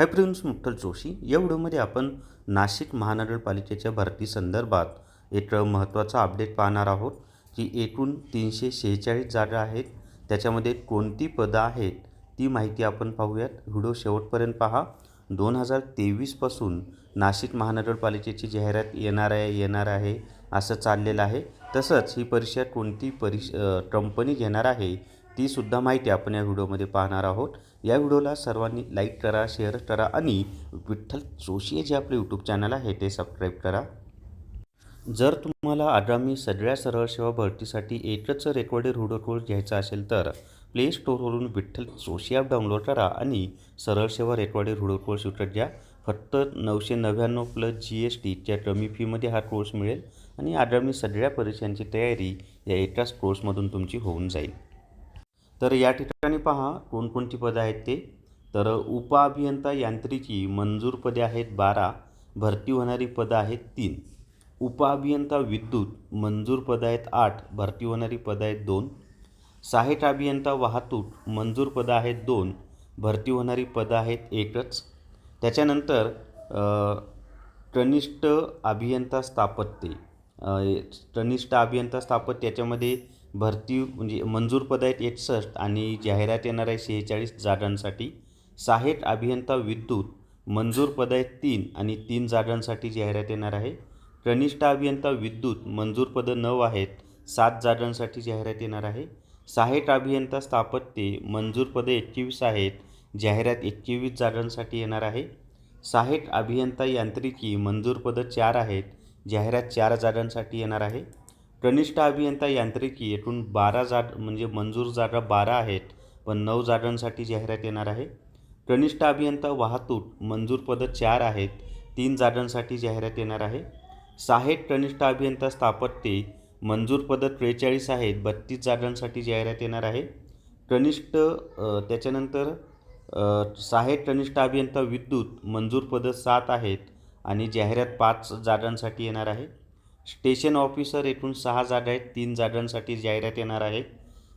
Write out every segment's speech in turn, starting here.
हाय prince मुक्तल Joshi या व्हिडिओमध्ये आपण नाशिक महानगरपालिकेच्या भरती संदर्भात एक महत्त्वाचा अपडेट पाहणार आहोत की एकूण तीनशे शेहेचाळीस जागा आहेत. त्याच्यामध्ये कोणती पदं आहेत ती माहिती आपण पाहूयात. व्हिडिओ शेवटपर्यंत पहा. दोन हजार तेवीसपासून नाशिक महानगरपालिकेची जाहिरात येणार आहे येणार आहे असं चाललेलं आहे. तसंच ही परीक्षा कोणती परिष कंपनी घेणार आहे तीसुद्धा माहिती आपण या व्हिडिओमध्ये पाहणार आहोत. या व्हिडिओला सर्वांनी लाईक करा शेअर करा आणि विठ्ठल जोशी जे आपले यूट्यूब चॅनल आहे ते सबस्क्राईब करा. जर तुम्हाला आगामी सगळ्या सरळ सेवा भरतीसाठी एकच रेकॉर्डेड व्हिडिओ कोर्स घ्यायचा असेल तर प्ले स्टोअरवरून विठ्ठल जोशी ॲप डाउनलोड करा आणि सरळ सेवा रेकॉर्डेड व्हिडिओ कोर्स विकत घ्या. फक्त नऊशे नव्याण्णव प्लस जी एस टीच्या कमी फीमध्ये हा कोर्स मिळेल आणि आगामी सगळ्या परीक्षांची तयारी या एकाच कोर्समधून तुमची होऊन जाईल. तर या ठिकाणी पहा कोणकोणती पदं आहेत ते. तर उपअभियंता यांत्रिकी मंजूर पदे आहेत बारा भरती होणारी पदं आहेत तीन. उपअभियंता विद्युत मंजूर पदं आहेत आठ भरती होणारी पदं आहेत दोन. सहाय्यक अभियंता वाहतूक मंजूर पदं आहेत दोन भरती होणारी पदं आहेत एकच. त्याच्यानंतर कनिष्ठ अभियंता स्थापत्य. कनिष्ठ अभियंता स्थापत्य याच्यामध्ये भरती म्हणजे मंजूर पद आहेत एकसष्ट आणि जाहिरात येणार आहे शेहेचाळीस जागांसाठी. सहाय्यक अभियंता विद्युत मंजूर पद आहेत तीन आणि तीन जागांसाठी जाहिरात येणार आहे. कनिष्ठ अभियंता विद्युत मंजूर पदं नऊ आहेत सात जागांसाठी जाहिरात येणार आहे. सहाय्यक अभियंता स्थापत्य मंजूर पदं एकवीस आहेत जाहिरात एकवीस जागांसाठी येणार आहे. सहाय्यक अभियंता यांत्रिकी मंजूर पदं चार आहेत जाहिरात चार जागांसाठी येणार आहे. कनिष्ठ अभियंता यांत्रिकी एकूण बारा जाग म्हणजे मंजूर जागा बारा आहेत पण नऊ जागांसाठी जाहिरात येणार आहे. कनिष्ठ अभियंता वाहतूक मंजूर पदं चार आहेत तीन जागांसाठी जाहिरात येणार आहे. सहाय्यक कनिष्ठ अभियंता स्थापत्य मंजूर पदं त्रेचाळीस आहेत बत्तीस जागांसाठी जाहिरात येणार आहे. कनिष्ठ त्याच्यानंतर साहेब सहाय्यक कनिष्ठ अभियंता विद्युत मंजूर पदं सात आहेत आणि जाहिरात पाच जागांसाठी येणार आहे. स्टेशन ऑफिसर एकूण सहा जागा आहेत. तीन जागांसाठी जाहिरात येणार आहे.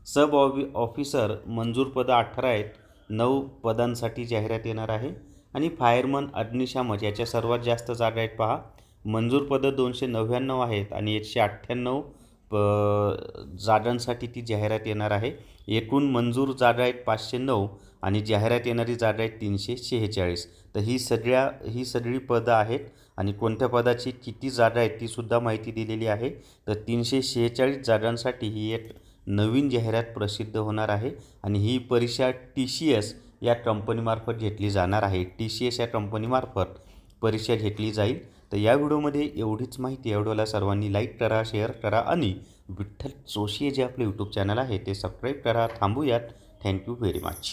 सब ऑफि ऑफिसर मंजूर पदं अठरा आहेत. नऊ पदांसाठी जाहिरात येणार आहे. आणि फायरमन अग्निशामक याच्या सर्वात जास्त जागा आहेत पहा. मंजूर पदं दोनशे नव्याण्णव आहेत आणि एकशे अठ्ठ्याण्णव प जागांसाठी ती जाहिरात येणार आहे. एकूण मंजूर जागा आहेत पाचशे नऊ आणि जाहिरात येणारी जागा आहेत तीनशे शेहेचाळीस. तर ही सगळ्या ही सगळी पदं आहेत. आणि कोणत्या पदाची किती जागा आहेत तीसुद्धा माहिती दिलेली आहे. तर तीनशे शेहेचाळीस जागांसाठी ही एक नवीन जाहिरात प्रसिद्ध होणार आहे आणि ही परीक्षा टी सी एस या कंपनीमार्फत घेतली जाणार आहे. टी सी एस या कंपनीमार्फत परीक्षा घेतली जाईल. तर या व्हिडिओमध्ये एवढीच माहिती. या व्हिडिओला सर्वांनी लाईक करा शेअर करा आणि विठ्ठल जोशी जे आपले यूट्यूब चॅनल आहे ते सबस्क्राईब करा. थांबूयात. Thank you very much.